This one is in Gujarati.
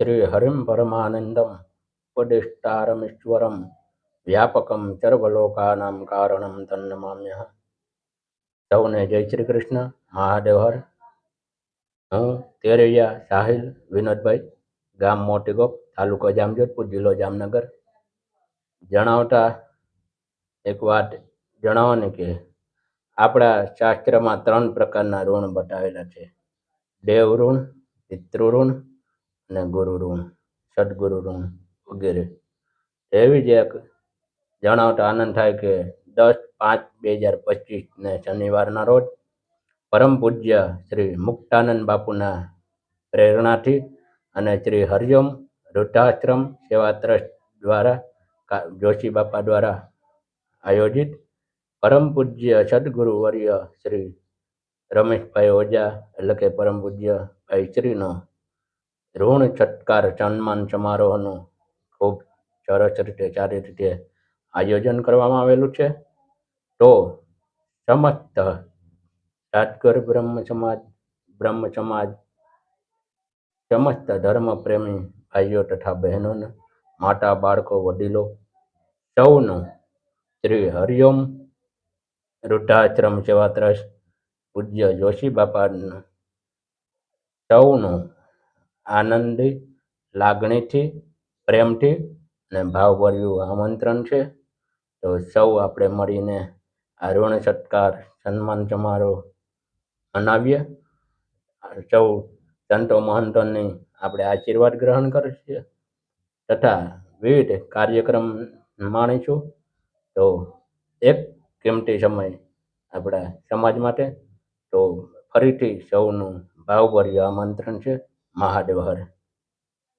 શ્રી હરિમ પરમાનંદમ ઉપદેષ્ટારમીશ્વરમ વ્યાપકમ સર્વલોકાનામ કારણમ તન્નમામ્યહ સૌને જય શ્રી કૃષ્ણ મહાદેવ હર હું તેરૈયા સાહિલ વિનોદભાઈ ગામ મોટીગોપ તાલુકો જામજોધપુર જિલ્લો જામનગર જણાવતા એક વાત જણાવવાની કે આપણા શાસ્ત્રમાં ત્રણ પ્રકારના ઋણ બતાવેલા છે દેવ ઋણ પિતૃ ઋણ અને ગુરુ ઋણ, સદગુરુ ઋણ વગેરે. એવી જ એક જણાવતા આનંદ થાય કે દસ પાંચ બે હજાર પચીસને શનિવારના રોજ પરમ પૂજ્ય શ્રી મુક્તાનંદ બાપુના પ્રેરણાથી અને શ્રી હરિઓમ વૃદ્ધાશ્રમ સેવા ટ્રસ્ટ દ્વારા જોશી બાપા દ્વારા આયોજિત પરમ પૂજ્ય સદગુરુ વર્ય શ્રી રમેશભાઈ ઓઝા, એટલે કે પરમ પૂજ્ય ભાઈ શ્રીનો ઋણ ચટકાર સન્માન સમારોહનું ખૂબ સરસ રીતે, સારી રીતે આયોજન કરવામાં આવેલું છે. તો સમસ્ત રાજગર બ્રહ્મ સમાજ બ્રહ્મ સમાજ, સમસ્ત ધર્મ પ્રેમી ભાઈઓ તથા બહેનોને, માતા, બાળકો, વડીલો, સૌનું શ્રી હરિઓમ વૃદ્ધાશ્રમ સેવા ટ્રસ્ટ પૂજ્ય જોશી બાપાનું સૌનું આનંદી, લાગણીથી, પ્રેમથી અને ભાવભર્યું આમંત્રણ છે. તો સૌ આપણે મળીને આ ઋણ સત્કાર સન્માન સમારોહ મનાવીએ. સૌ સંતો મહંતોની આપણે આશીર્વાદ ગ્રહણ કરીએ. તથા વિવિધ કાર્યક્રમ માણીશું. તો એક કિંમતી સમય આપણા સમાજ માટે. તો ફરીથી સૌનું ભાવભર્યું આમંત્રણ છે. મહાદેવ હર